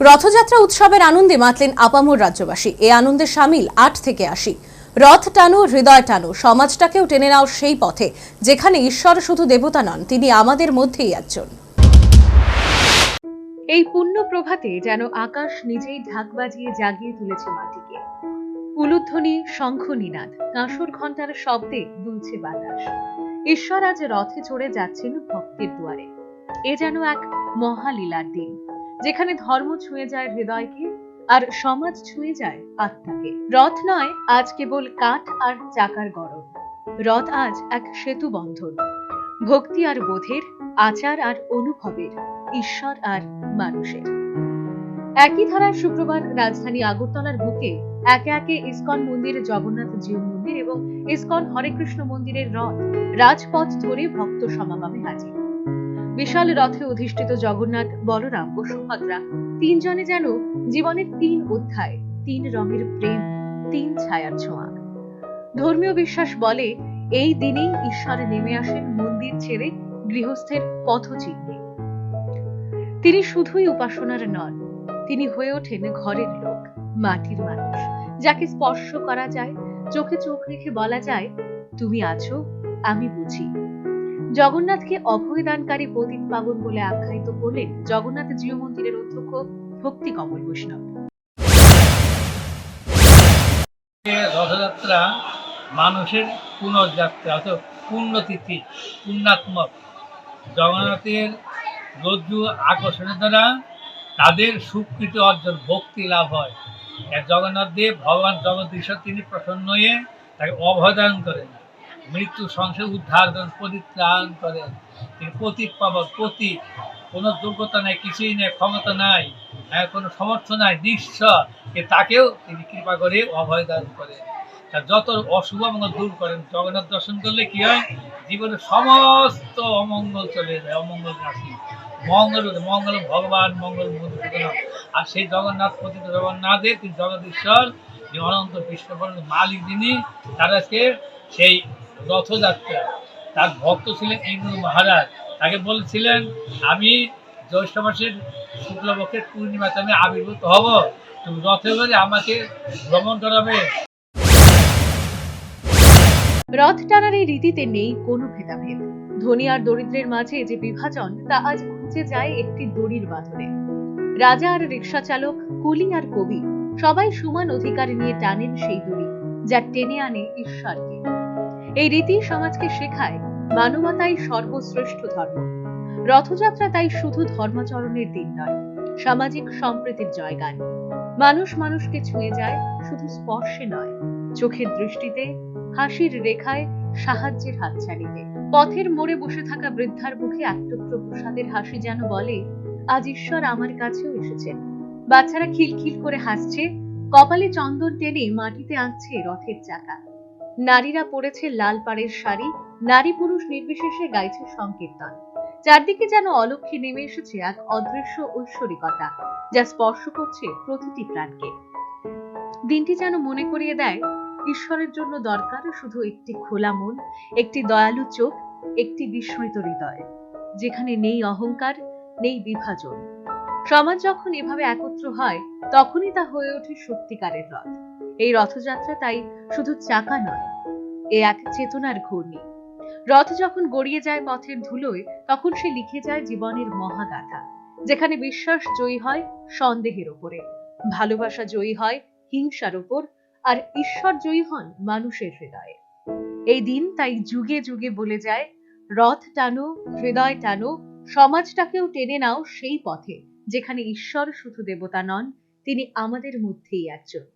রথযাত্রা উৎসবের আনন্দে মাতলেন আপামোর রাজ্যবাসী। এ আনন্দে সামিল আট থেকে আশি। রথ টানো, হৃদয় টানো, সমাজটাকেও টেনে নাও সেই পথে, যেখানে ঈশ্বর শুধু দেবতা নন, তিনি আমাদের মধ্যেই একজন। এই পুণ্য প্রভাতে যেন আকাশ নিজেই ঢাক বাজিয়ে জাগিয়ে তুলেছে মাটিকে। উলুধ্বনি, শঙ্খ নিনাদ, কাঁসর ঘণ্টার শব্দে দুলছে বাতাস। ঈশ্বর আজ রথে চড়ে যাচ্ছেন ভক্তের দুয়ারে। এ যেন এক মহালীলার দিন। যেখানে ধর্ম ছুঁয়ে যায় হৃদয়কে, আর সমাজ ছুঁয়ে যায় আত্মাকে। রথ নয়, আজ কেবল কাঠ আর চাকার গরম রথ আজ এক সেতু বন্ধন। ভক্তি আর বোধের, আচার আর অনুভবের, ঈশ্বর আর মানুষের। একই ধারায় শুক্রবার রাজধানী আগরতলার বুকে একে একে ইসকন মন্দির জগন্নাথ জিউ মন্দির এবং ইসকন হরেকৃষ্ণ মন্দিরের রথ রাজপথ ধরে ভক্ত সমাগমে হাজির। বিশাল রথে অধিষ্ঠিত জগন্নাথ, বলরাম ও সুভদ্রা তিনজনে যেন জীবনের তিন অধ্যায়, তিন রঙের প্রেম, তিন ছায়ার ছোঁয়া। ধর্মীয় বিশ্বাস বলে, এই দিনেই ঈশ্বর নেমে আসেন মন্দির ছেড়ে গৃহস্থের পথচিহ্নে। তিনি শুধুই উপাসনার নন, তিনি হয়ে ওঠেন ঘরের লোক, মাটির মানুষ, যাকে স্পর্শ করা যায়, চোখে চোখ রেখে বলা যায়, তুমি আছো, আমি বুঝি। জগন্নাথকে অভয়দানকারী পতিত পাবন বলে আখ্যায়িত করলেন জগন্নাথ জিও মন্দিরের অধ্যক্ষ ভক্তি কমল বৈষ্ণব। রথযাত্রা মানুষের পুনর্যাত্রা অর্থাৎ পুণ্যতিথি, পুণ্যাত্মক। জগন্নাথের রজ্জু আকর্ষণের দ্বারা তাদের সুকৃত অর্জন, ভক্তি লাভ হয়। জগন্নাথ দেব, ভগবান জগদীশ্বর, তিনি প্রসন্ন হয়ে তাকে অভয়দান করেন। মৃত্যু সংসার উদ্ধার করেন পরিত্রাণ করেন তিনি প্রতীক পাবন, প্রতীক। কোনো যোগ্যতা নাই, কিছুই নেই, ক্ষমতা নাই কোনো সমর্থ নাই, নিঃস্ব। তাকেও তিনি কৃপা করে অভয়দান করেন। তার যত অশুভ মঙ্গল দূর করেন, জগন্নাথ দর্শন করলে কি হয়? জীবনের সমস্ত অমঙ্গল চলে যায়, অমঙ্গল রাশি। মঙ্গল মঙ্গল ভগবান, মঙ্গল আর সেই জগন্নাথ পতিত জগন্নাথের, তিনি জগদীশ্বর, যে অনন্ত বিশ্বকর্ণ মালিক যিনি, তার সেই রথযাত্রা। তার ভক্ত ছিলেন ইন্দু মহারাজ। তাকে বলেছিলেন, আমি জ্যৈষ্ঠ মাসের শুক্লপক্ষের পূর্ণিমাতে আমি আবির্ভূত হব। তুমি রথে করে আমাকে ভ্রমণ করাবে। রথ টানার এই রীতিতে নেই কোনো ভেদাভেদ। ধনী আর দরিদ্রের মাঝে যে বিভাজন, তা আজ খুঁজে যায় একটি দড়ির বাঁধনে। রাজা আর রিক্সা চালক, কুলি আর কবি, সবাই সমান অধিকার নিয়ে টানেন সেই দড়ি, যা টেনে আনে ঈশ্বরকে। এই রীতি সমাজকে শেখায় মানবতাই সর্বশ্রেষ্ঠ ধর্ম। রথযাত্রা তাই শুধু ধর্মাচরণের দিন নয়, সামাজিক সম্প্রীতির জয়গান। মানুষ মানুষকে ছুঁয়ে যায় শুধু স্পর্শে নয়, চোখের দৃষ্টিতে, হাসির রেখায়, সাহায্যের হাতছানিতে। পথের মোড়ে বসে থাকা বৃদ্ধার মুখে এক প্রসাদের হাসি যেন বলে, আজ ঈশ্বর আমার কাছেও এসেছেন। বাচ্চারা খিলখিল করে হাসছে, কপালে চন্দন টেনে মাটিতে আঁকছে রথের চাকা। নারীরা পরেছে লাল পাড়ের শাড়ি, নারী পুরুষ নির্বিশেষে গাইছে সংকীর্তন। চারদিকে যেন অলক্ষে নেমে এসেছে এক অদৃশ্য ঐশ্বরিকতা, যা স্পর্শ করছে প্রতিটি প্রাণকে। দিনটি যেন মনে করিয়ে দেয়, ঈশ্বরের জন্য দরকার শুধু একটি খোলা মন, একটি দয়ালু চোখ, একটি বিস্মৃত হৃদয়, যেখানে নেই অহংকার, নেই বিভাজন। সমাজ যখন এভাবে একত্র হয়, তখনই তা হয়ে ওঠে সত্যিকারের রথ। এই রথযাত্রা তাই শুধু চাকা নয়, এ এক চেতনার ঘূর্ণি। রথ যখন গড়িয়ে যায় পথের ধুলোয়, তখন সে লিখে যায় জীবনের মহাগাথা, যেখানে বিশ্বাস জয়ী হয় সন্দেহের ওপরে, ভালোবাসা জয়ী হয় হিংসার ওপর, আর ঈশ্বর জয়ী হন মানুষের হৃদয়ে। এই দিন তাই যুগে যুগে বলে যায়, রথ টানো, হৃদয় টানো, সমাজটাকেও টেনে নাও সেই পথে, যেখানে ঈশ্বর শুধু দেবতা নন, তিনি আমাদের মধ্যেই একজন।